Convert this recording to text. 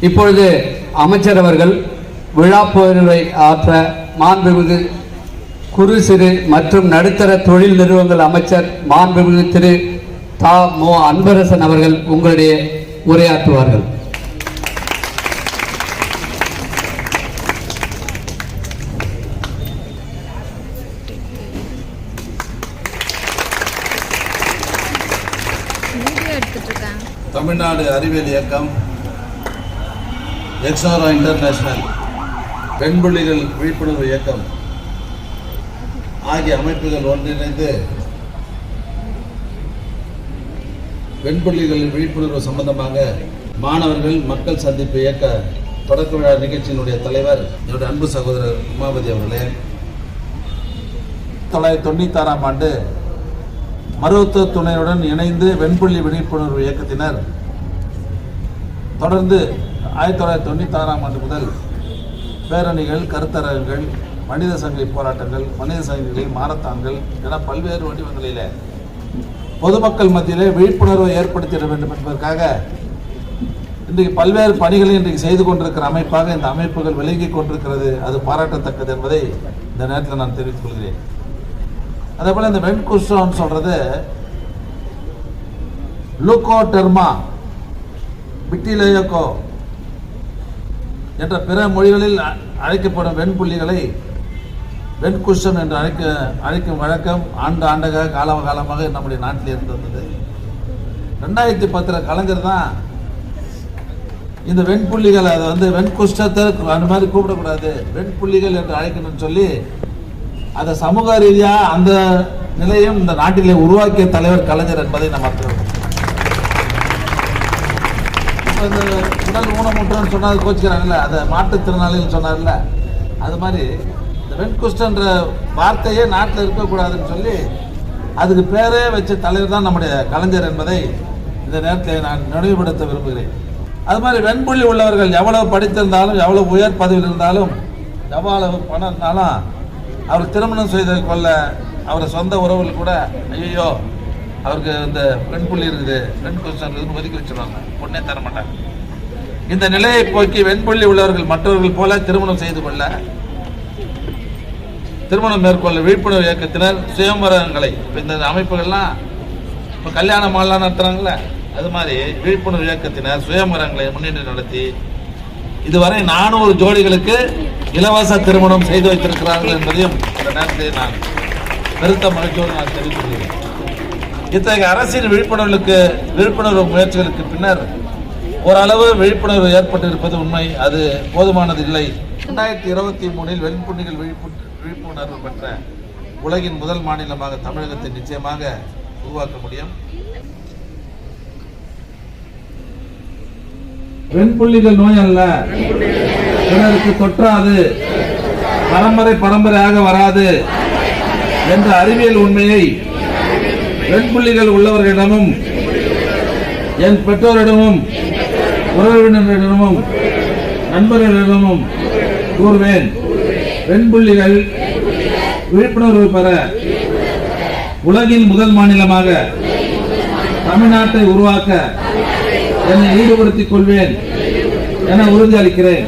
இப்பொழுது அமைச்சர் அவர்கள் விழா போரை ஆற்ற மாண்புமிகு குறு சிறு மற்றும் நடுத்தர தொழில் நிறுவனங்கள் அமைச்சர் மாண்புமிகு திரு. தா. மோ. அன்பரசன் அவர்கள் உங்களுடைய உரையாற்றுவார்கள். தமிழ்நாடு அறிவியல் இயக்கம் எக்ஸாரா இன்டர்நேஷனல் பெண்புள்ளிகள் விழிப்புணர்வு இயக்கம் ஆகிய அமைப்புகள் ஒன்றிணைந்து பெண்புள்ளிகள் விழிப்புணர்வு சம்பந்தமாக மாணவர்கள் மக்கள் சந்திப்பு இயக்க தொடக்க விழா நிகழ்ச்சியினுடைய தலைவர் என்னுடைய அன்பு சகோதரர் உமாபதி அவர்களே. தொள்ளாயிரத்தி தொண்ணூத்தாறாம் ஆண்டு மருத்துவ துணையுடன் இணைந்து வெண்புள்ளி விழிப்புணர்வு இயக்கத்தினர் தொடர்ந்து ஆயிரத்தி தொள்ளாயிரத்தி தொண்ணூற்றி ஆறாம் ஆண்டு முதல் பேரணிகள் கருத்தரங்குகள் மனித சங்கிலி போராட்டங்கள் மனித சங்கிலிகள் மாரத்தான்கள் என பல்வேறு வடிவங்களில் பொதுமக்கள் மத்தியிலே விழிப்புணர்வை ஏற்படுத்திட வேண்டும் என்பதற்காக இன்றைக்கு பல்வேறு பணிகளை இன்றைக்கு செய்து கொண்டிருக்கிற அமைப்பாக இந்த அமைப்புகள் விளங்கி கொண்டிருக்கிறது. அது பாராட்டத்தக்கது என்பதை இந்த நேரத்தில் நான் தெரிவித்துக் கொள்கிறேன். அதே போல் இந்த வெண்குஷ்டம் சொல்றது லூகோடெர்மா விட்டிலேயோகோ என்ற பிற மொழிகளில் அ- அழைக்கப்படும் வெண்புள்ளிகளை வெண்குஷம் என்று அழைக்க அழைக்கும் வழக்கம் ஆண்டு ஆண்டாக கால காலமாக நம்முடைய நாட்டில் இருந்து வந்தது. ரெண்டாயிரத்தி பத்தில் கலைஞர் தான் இந்த வெண்புள்ளிகள் அதை வந்து வெண்குஷ்டத்தை அந்த மாதிரி கூப்பிடக்கூடாது வெண்புள்ளிகள் என்று அழைக்கணும்னு சொல்லி அதை சமூக ரீதியாக அந்த நிலையும் இந்த நாட்டிலே உருவாக்கிய தலைவர் கலைஞர் என்பதை நாம் மறக்கிறோம் அந்த உடல் ஊனமுற்றன்னு சொன்னது கோச்சிக்கிறாங்கல்ல அதை மாற்றுத்திறனாளிகள் சொன்னார்ல அது மாதிரி இந்த வெண்குஷ்டன்ற வார்த்தையே நாட்டில் இருக்கக்கூடாதுன்னு சொல்லி அதுக்கு பேரே வச்ச தலைவர் தான் நம்முடைய கலைஞர் என்பதை இந்த நேரத்தில் நான் நினைவுபடுத்த விரும்புகிறேன். அது மாதிரி வெண்புள்ளி உள்ளவர்கள் எவ்வளவு படித்திருந்தாலும் எவ்வளவு உயர் பதவியில் இருந்தாலும் எவ்வளவு பணம் இருந்தாலும் அவர் திருமணம் செய்து கொள்ள அவர் சொந்த உறவுகள் கூட ஐயோ அவருக்கு இந்த பெண் புள்ளி இருக்குது பெண் கொஸ்டன் இருக்குதுன்னு ஒதுக்கி வச்சிருவாங்க. பொண்ணே தர மாட்டாங்க இந்த நிலையை போக்கி வெண்புள்ளி உள்ளவர்கள் மற்றவர்கள் போல திருமணம் செய்து கொள்ள திருமணம் மேற்கொள்ள விழிப்புணர்வு இயக்கத்தினர் சுயம்பரங்களை இப்போ இந்த அமைப்புகள்லாம் இப்போ கல்யாண மாலாம் நடத்துறாங்கல்ல அது மாதிரி விழிப்புணர்வு இயக்கத்தினர் சுயம்பரங்களை முன்னிட்டு நடத்தி இதுவரை நானூறு ஜோடிகளுக்கு இலவச திருமணம் செய்து வைத்திருக்கிறார்கள் என்பதையும் இந்த நேரத்தில் நான் பெருத்த மகிழ்ச்சியோடு நான் தெரிவித்துக் கொள்கிறேன். இத்தகைய அரசியல் விழிப்புணர்வுக்கு விழிப்புணர்வு முயற்சிகளுக்கு பின்னர் ஓரளவு விழிப்புணர்வு ஏற்பட்டிருப்பது உண்மை. அது போதுமானது இல்லை. ரெண்டாயிரத்தி இருபத்தி மூணில் வெண்புண்ணிகள் விழிப்பு விழிப்புணர்வு பெற்ற உலகின் முதல் மாநிலமாக தமிழகத்தை நிச்சயமாக உருவாக்க முடியும். வெண்புள்ளிகள் நோய் அல்ல. பிறருக்கு தொற்றாது. பரம்பரை பரம்பரையாக வராது. என்ற அறிவியல் உண்மையை வெண்புள்ளிகள் உள்ளவர்களிடமும் என் பெற்றோரிடமும் உறவினரிடமும் நண்பர்களிடமும் கூறுவேன். வெண்புள்ளிகள் விழிப்புணர்வு பெற உலகின் முதல் மாநிலமாக தமிழ்நாட்டை உருவாக்க என்னை ஈடுபடுத்திக் கொள்வேன் என உறுதி அளிக்கிறேன்.